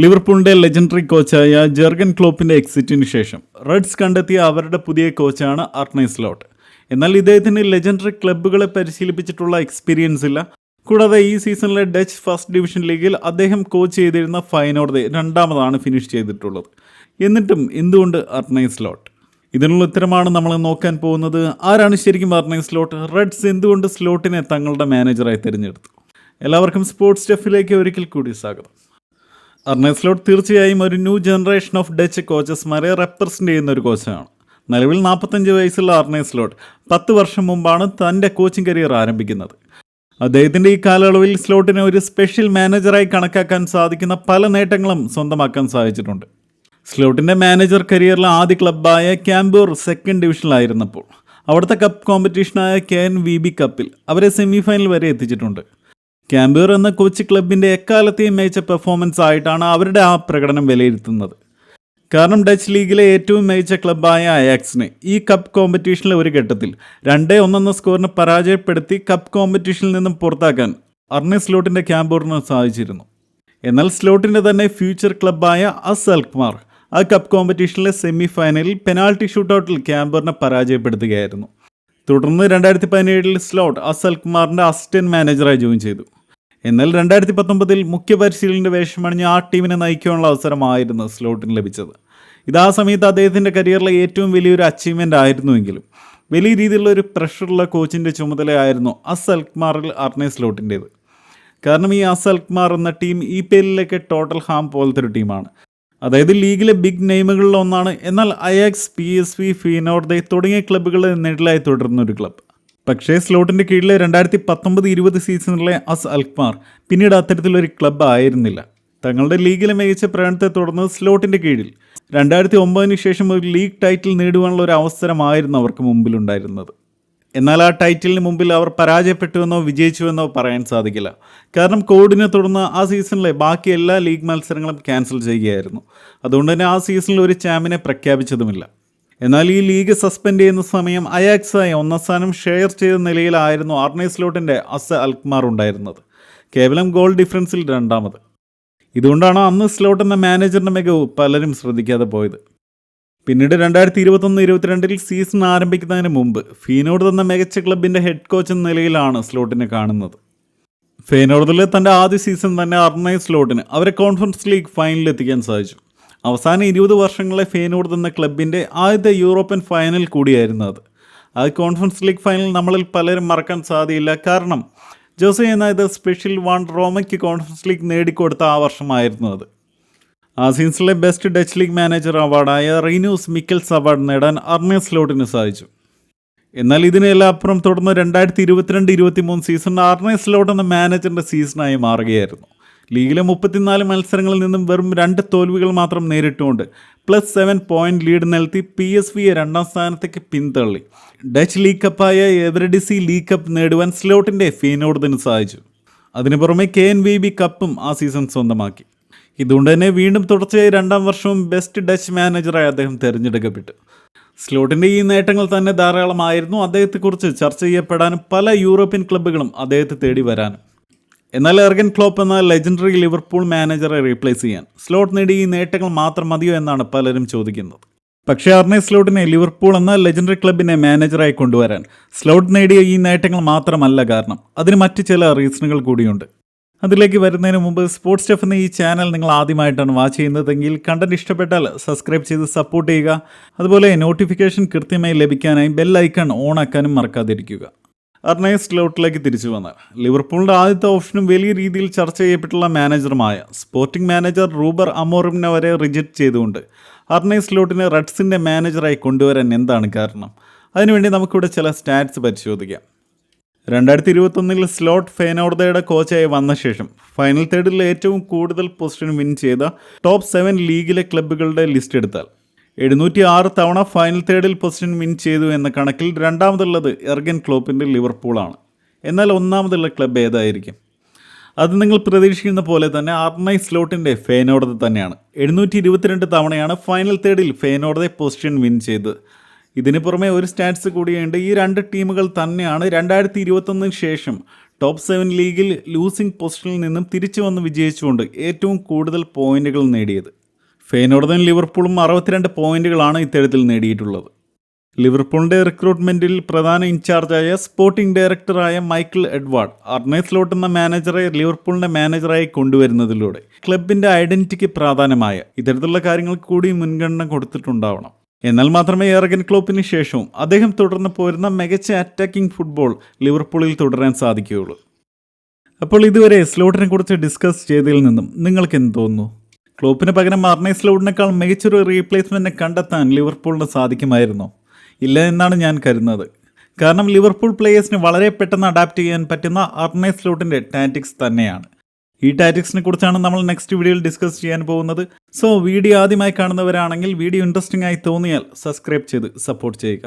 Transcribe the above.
ലിവർപൂളിന്റെ legendary കോച്ചായ ജെർഗൻ ക്ലോപ്പിന്റെ എക്സിറ്റിന് ശേഷം Reds കണ്ടെത്തിയ അവരുടെ പുതിയ കോച്ചാണ് അർണൈ സ്ലോട്ട്. എന്നാൽ ഇദ്ദേഹത്തിന് ലെജൻഡറി ക്ലബ്ബുകളെ പരിശീലിപ്പിച്ചിട്ടുള്ള എക്സ്പീരിയൻസ് ഇല്ല. കൂടാതെ ഈ സീസണിലെ ഡച്ച് ഫസ്റ്റ് ഡിവിഷൻ ലീഗിൽ അദ്ദേഹം കോച്ച് ചെയ്തിരുന്ന ഫൈനോർദെ രണ്ടാമതാണ് ഫിനിഷ് ചെയ്തിട്ടുള്ളത്. എന്നിട്ടും എന്തുകൊണ്ട് അർണൈ സ്ലോട്ട്? ഇതിനുള്ള ഉത്തരമാണ് നമ്മൾ നോക്കാൻ പോകുന്നത്. ആരാണ് ശരിക്കും അർണൈ സ്ലോട്ട്? റെഡ്സ് എന്തുകൊണ്ട് സ്ലോട്ടിനെ തങ്ങളുടെ മാനേജറായി തിരഞ്ഞെടുത്തു? എല്ലാവർക്കും സ്പോർട്സ് സ്റ്റെഫിലേക്ക് ഒരിക്കൽ കൂടി സ്വാഗതം. അർണസ്ലോട്ട് തീർച്ചയായും ഒരു ന്യൂ ജനറേഷൻ ഓഫ് ഡച്ച് കോച്ചസ്മാരെ റെപ്രസെന്റ് ചെയ്യുന്ന ഒരു കോച്ചാണ്. നിലവിൽ നാൽപ്പത്തഞ്ച് വയസ്സുള്ള അർണസ്ലോട്ട് പത്ത് വർഷം മുമ്പാണ് തന്റെ കോച്ചിങ് കരിയർ ആരംഭിക്കുന്നത്. അദ്ദേഹത്തിന്റെ ഈ കാലയളവിൽ സ്ലോട്ടിനെ ഒരു സ്പെഷ്യൽ മാനേജറായി കണക്കാക്കാൻ സാധിക്കുന്ന പല നേട്ടങ്ങളും സ്വന്തമാക്കാൻ സാധിച്ചിട്ടുണ്ട്. സ്ലോട്ടിന്റെ മാനേജർ കരിയറിലെ ആദ്യ ക്ലബ്ബായ ക്യാമ്പൂർ സെക്കൻഡ് ഡിവിഷനിലായിരുന്നപ്പോൾ അവിടുത്തെ കപ്പ് കോമ്പറ്റീഷനായ കെ എൻ വി ബി കപ്പിൽ അവരെ സെമിഫൈനൽ വരെ എത്തിച്ചിട്ടുണ്ട്. ക്യാമ്പൂർ എന്ന കോച്ച് ക്ലബിന്റെ എക്കാലത്തെയും മികച്ച പെർഫോമൻസ് ആയിട്ടാണ് അവരുടെ ആ പ്രകടനം വിലയിരുത്തുന്നത്. കാരണം ഡച്ച് ലീഗിലെ ഏറ്റവും മികച്ച ക്ലബ്ബായ അയാക്സിനെ ഈ കപ്പ് കോമ്പറ്റീഷനിലെ ഒരു ഘട്ടത്തിൽ രണ്ടേ ഒന്നെന്ന സ്കോറിനെ പരാജയപ്പെടുത്തി കപ്പ് കോമ്പറ്റീഷനിൽ നിന്നും പുറത്താക്കാൻ അർണെ സ്ലോട്ടിന്റെ ക്യാമ്പൂറിന് സാധിച്ചിരുന്നു. എന്നാൽ സ്ലോട്ടിന്റെ തന്നെ ഫ്യൂച്ചർ ക്ലബ്ബായ അസ് അൽക്മാർ ആ കപ്പ് കോമ്പറ്റീഷനിലെ സെമി ഫൈനലിൽ പെനാൾട്ടി ഷൂട്ടൗട്ടിൽ ക്യാമ്പറിനെ പരാജയപ്പെടുത്തുകയായിരുന്നു. തുടർന്ന് രണ്ടായിരത്തി പതിനേഴിൽ സ്ലോട്ട് അസൽ കുമാറിന്റെ അസിസ്റ്റന്റ് മാനേജറായി ജോയിൻ ചെയ്തു. എന്നാൽ രണ്ടായിരത്തി പത്തൊമ്പതിൽ മുഖ്യ പരിശീലന്റെ വേഷമണിഞ്ഞ് ആ ടീമിനെ നയിക്കാനുള്ള അവസരമായിരുന്നു സ്ലോട്ടിന് ലഭിച്ചത്. ഇത് ആ സമയത്ത് അദ്ദേഹത്തിന്റെ കരിയറിലെ ഏറ്റവും വലിയൊരു അച്ചീവ്മെന്റ് ആയിരുന്നുവെങ്കിലും വലിയ രീതിയിലുള്ള ഒരു പ്രഷറുള്ള കോച്ചിന്റെ ചുമതലയായിരുന്നു അസ് അൽക്മാറിൽ അർണെ സ്ലോട്ടിന്റേത് കാരണം ഈ അസ് അൽക്മാർ എന്ന ടീം ഇ പി എല്ലിലൊക്കെ ടോട്ടൽ ഹാം പോലത്തെ ഒരു ടീമാണ് അതായത് ലീഗിലെ ബിഗ് നെയിമുകളിൽ ഒന്നാണ്. എന്നാൽ Ajax P S V Feyenoord തുടങ്ങിയ ക്ലബ്ബുകളെ നെടിലായി തുടരുന്ന ഒരു ക്ലബ്ബ് പക്ഷേ സ്ലോട്ടിന്റെ കീഴിലെ രണ്ടായിരത്തി പത്തൊമ്പത് ഇരുപത് സീസണിലെ അസ് അൽക്മാർ പിന്നീട് അത്തരത്തിലൊരു ക്ലബ് ആയിരുന്നില്ല. തങ്ങളുടെ ലീഗിലെ മികച്ച പ്രകടനത്തെ തുടർന്ന് സ്ലോട്ടിന്റെ കീഴിൽ രണ്ടായിരത്തി ഒമ്പതിന് ശേഷം ഒരു ലീഗ് ടൈറ്റിൽ നേടുവാനുള്ള ഒരു അവസരമായിരുന്നു അവർക്ക് മുമ്പിലുണ്ടായിരുന്നത്. എന്നാൽ ആ ടൈറ്റിലിന് മുമ്പിൽ അവർ പരാജയപ്പെട്ടുവെന്നോ വിജയിച്ചുവെന്നോ പറയാൻ സാധിക്കില്ല. കാരണം കോവിഡിനെ തുടർന്ന് ആ സീസണിലെ ബാക്കി എല്ലാ ലീഗ് മത്സരങ്ങളും ക്യാൻസൽ ചെയ്യുകയായിരുന്നു. അതുകൊണ്ട് തന്നെ ആ സീസണിൽ ഒരു ചാമ്പിനെ പ്രഖ്യാപിച്ചതുമില്ല. എന്നാൽ ഈ ലീഗ് സസ്പെൻഡ് ചെയ്യുന്ന സമയം അയാക്സായി ഒന്നാം സ്ഥാനം ഷെയർ ചെയ്ത നിലയിലായിരുന്നു ആർണേ സ്ലോട്ടിന്റെ അസ അൽക്മാർ ഉണ്ടായിരുന്നത്. കേവലം ഗോൾ ഡിഫറൻസിൽ രണ്ടാമത്. ഇതുകൊണ്ടാണ് അന്ന് സ്ലോട്ട് എന്ന മാനേജറിന്റെ മികവ് പലരും ശ്രദ്ധിക്കാതെ പോയത്. പിന്നീട് രണ്ടായിരത്തി ഇരുപത്തൊന്ന് ഇരുപത്തിരണ്ടിൽ സീസൺ ആരംഭിക്കുന്നതിന് മുമ്പ് ഫീനോർഡ് എന്ന മികച്ച ക്ലബിന്റെ ഹെഡ് കോച്ച് എന്ന നിലയിലാണ് സ്ലോട്ടിനെ കാണുന്നത്. ഫേനോർദിലെ തന്റെ ആദ്യ സീസൺ തന്നെ അർണൈ സ്ലോട്ടിന് അവരെ കോൺഫറൻസ് ലീഗ് ഫൈനലിൽ എത്തിക്കാൻ സാധിച്ചു. അവസാന ഇരുപത് വർഷങ്ങളെ ഫേനോർഡ് എന്ന ക്ലബിന്റെ ആദ്യത്തെ യൂറോപ്യൻ ഫൈനൽ കൂടിയായിരുന്നു അത്. ആ കോൺഫറൻസ് ലീഗ് ഫൈനൽ നമ്മളിൽ പലരും മറക്കാൻ സാധ്യയില്ല. കാരണം ജോസെ എന്ന ഇത് സ്പെഷ്യൽ വൺ റോമയ്ക്ക് കോൺഫറൻസ് ലീഗ് നേടിക്കൊടുത്ത ആ വർഷമായിരുന്നു അത്. ആ സീസണിലെ ബെസ്റ്റ് ഡച്ച് ലീഗ് മാനേജർ അവാർഡായ റീനൂസ് മിക്കൽസ് അവാർഡ് നേടാൻ അർണേ സ്ലോട്ടിന് സാധിച്ചു. എന്നാൽ ഇതിനെല്ലാം അപ്പുറം തുടർന്ന് രണ്ടായിരത്തി ഇരുപത്തിരണ്ട് ഇരുപത്തി മൂന്ന് സീസൺ അർണേ സ്ലോട്ട് എന്ന മാനേജറിന്റെ സീസണായി മാറുകയായിരുന്നു. ലീഗിലെ മുപ്പത്തിനാല് മത്സരങ്ങളിൽ നിന്നും വെറും രണ്ട് തോൽവികൾ മാത്രം നേരിട്ടുകൊണ്ട് പ്ലസ് സെവൻ പോയിന്റ് ലീഡ് നൽകി പി എസ് വിയെ രണ്ടാം സ്ഥാനത്തേക്ക് പിന്തള്ളി. ഡച്ച് ലീഗ് കപ്പായ എവരഡിസി ലീഗ് കപ്പ് നേടുവാൻ സ്ലോട്ടിന്റെ ഫീനോർഡിന് സാധിച്ചു അതിനു പുറമെ കെ എൻ വി ബി കപ്പും ആ സീസൺ സ്വന്തമാക്കി. ഇതുകൊണ്ട് തന്നെ വീണ്ടും തുടർച്ചയായി രണ്ടാം വർഷവും ബെസ്റ്റ് ഡച്ച് മാനേജറായി അദ്ദേഹം തിരഞ്ഞെടുക്കപ്പെട്ടു. സ്ലോട്ടിന്റെ ഈ നേട്ടങ്ങൾ തന്നെ ധാരാളമായിരുന്നു. അദ്ദേഹത്തെക്കുറിച്ച് ചർച്ച ചെയ്യപ്പെടാനും പല യൂറോപ്യൻ ക്ലബ്ബുകളും അദ്ദേഹത്തെ തേടി വരാനും. എന്നാൽ എർഗൻ ക്ലോപ്പ് എന്ന ലെജൻഡറി ലിവർപൂൾ മാനേജറെ റീപ്ലേസ് ചെയ്യാൻ സ്ലോട്ട് നേടിയ ഈ നേട്ടങ്ങൾ മാത്രം മതിയോ എന്നാണ് പലരും ചോദിക്കുന്നത്. പക്ഷേ അർണേ സ്ലോട്ടിനെ ലിവർപൂൾ എന്ന ലെജൻഡറി ക്ലബിനെ മാനേജറായി കൊണ്ടുവരാൻ സ്ലോട്ട് നേടിയ ഈ നേട്ടങ്ങൾ മാത്രമല്ല കാരണം അതിന് മറ്റ് ചില റീസണുകൾ കൂടിയുണ്ട്. അതിലേക്ക് വരുന്നതിന് മുമ്പ് സ്പോർട്സ് സ്റ്റെഫ് എന്ന ഈ ചാനൽ നിങ്ങൾ ആദ്യമായിട്ടാണ് വാച്ച് ചെയ്യുന്നതെങ്കിൽ കണ്ടന്റ് ഇഷ്ടപ്പെട്ടാൽ സബ്സ്ക്രൈബ് ചെയ്ത് സപ്പോർട്ട് ചെയ്യുക. അതുപോലെ നോട്ടിഫിക്കേഷൻ കൃത്യമായി ലഭിക്കാനായി ബെൽ ഐക്കൺ ഓൺ ആക്കാനും മറക്കാതിരിക്കുക. അർണേ സ്ലോട്ടിലേക്ക് തിരിച്ചു വന്നത് ലിവർപൂളിന്റെ ആദ്യത്തെ ഓപ്ഷനും വലിയ രീതിയിൽ ചർച്ച ചെയ്യപ്പെട്ടുള്ള മാനേജറുമായ സ്പോർട്ടിംഗ് മാനേജർ റൂബർ അമോറിമിനെ വരെ റിജക്റ്റ് ചെയ്തുകൊണ്ട് അർണേ സ്ലോട്ടിനെ റെഡ്സിന്റെ മാനേജറായി കൊണ്ടുവരാൻ എന്താണ് കാരണം? അതിനുവേണ്ടി നമുക്കിവിടെ ചില സ്റ്റാറ്റ്സ് പരിശോധിക്കാം. രണ്ടായിരത്തി ഇരുപത്തൊന്നിൽ സ്ലോട്ട് ഫേനോർദയുടെ കോച്ചായി വന്ന ശേഷം ഫൈനൽ തേർഡിൽ ഏറ്റവും കൂടുതൽ പൊസിഷൻ വിൻ ചെയ്ത ടോപ്പ് സെവൻ ലീഗിലെ ക്ലബ്ബുകളുടെ ലിസ്റ്റ് എടുത്താൽ എഴുന്നൂറ്റി ആറ് തവണ ഫൈനൽ തേർഡിൽ പൊസിഷൻ വിൻ ചെയ്തു എന്ന കണക്കിൽ രണ്ടാമതുള്ളത് എർഗൻ ക്ലോപ്പിന്റെ ലിവർപൂളാണ്. എന്നാൽ ഒന്നാമതുള്ള ക്ലബ്ബ് ഏതായിരിക്കും? അത് നിങ്ങൾ പ്രതീക്ഷിക്കുന്ന പോലെ തന്നെ ആർണൈ സ്ലോട്ടിന്റെ ഫേനോടത് തന്നെയാണ്. എഴുന്നൂറ്റി ഇരുപത്തിരണ്ട് തവണയാണ് ഫൈനൽ തേർഡിൽ ഫേനോടതെ പൊസിഷൻ വിൻ ചെയ്തത്. ഇതിന് പുറമെ ഒരു സ്റ്റാറ്റ്സ് കൂടിയുണ്ട്. ഈ രണ്ട് ടീമുകൾ തന്നെയാണ് രണ്ടായിരത്തി ഇരുപത്തൊന്നിന് ശേഷം ടോപ്പ് സെവൻ ലീഗിൽ ലൂസിംഗ് പൊസിഷനിൽ നിന്നും തിരിച്ചു വന്ന് വിജയിച്ചുകൊണ്ട് ഏറ്റവും കൂടുതൽ പോയിന്റുകൾ നേടിയത്. ഫെയ്നോർദൻ ലിവർപൂളും അറുപത്തിരണ്ട് പോയിന്റുകളാണ് ഇത്തരത്തിൽ നേടിയിട്ടുള്ളത്. ലിവർപൂളിന്റെ റിക്രൂട്ട്മെന്റിൽ പ്രധാന ഇൻചാർജായ സ്പോർട്ടിംഗ് ഡയറക്ടറായ മൈക്കിൾ എഡ്വാർഡ് അർണേസ്ലോട്ട് എന്ന മാനേജറെ ലിവർപൂളിന്റെ മാനേജറായി കൊണ്ടുവരുന്നതിലൂടെ ക്ലബിന്റെ ഐഡന്റിറ്റിക്ക് പ്രാധാന്യമായ ഇത്തരത്തിലുള്ള കാര്യങ്ങൾക്ക് കൂടി മുൻഗണന കൊടുത്തിട്ടുണ്ടാവണം. എന്നാൽ മാത്രമേ എറഗൻ ക്ലോപ്പിന് ശേഷവും അദ്ദേഹം തുടർന്ന് പോരുന്ന മികച്ച അറ്റാക്കിംഗ് ഫുട്ബോൾ ലിവർപൂളിൽ തുടരാൻ സാധിക്കുകയുള്ളൂ. അപ്പോൾ ഇതുവരെ സ്ലോട്ടിനെ കുറിച്ച് ഡിസ്കസ് ചെയ്തതിൽ നിന്നും നിങ്ങൾക്ക് എന്ത് തോന്നുന്നു? ക്ലോപ്പിന് പകരം മാർണൈസ് ലോഡിനേക്കാൾ മികച്ചൊരു റീപ്ലേസ്മെന്റിനെ കണ്ടെത്താൻ ലിവർപൂളിന് സാധിക്കുമായിരുന്നോ. ഇല്ല എന്നാണ് ഞാൻ കരുതുന്നത്. കാരണം ലിവർപൂൾ പ്ലേയേഴ്സിന് വളരെ പെട്ടെന്ന് അഡാപ്റ്റ് ചെയ്യാൻ പറ്റുന്ന അർണേസ് ലോട്ടിന്റെ ടാറ്റിക്സ് തന്നെയാണ്. ഈ ടാറ്റിക്സിനെ കുറിച്ചാണ് നമ്മൾ നെക്സ്റ്റ് വീഡിയോയിൽ ഡിസ്കസ് ചെയ്യാൻ പോകുന്നത്. സോ വീഡിയോ ആദ്യമായി കാണുന്നവരാണെങ്കിൽ വീഡിയോ ഇൻട്രസ്റ്റിംഗ് ആയി തോന്നിയാൽ സബ്സ്ക്രൈബ് ചെയ്ത് സപ്പോർട്ട് ചെയ്യുക.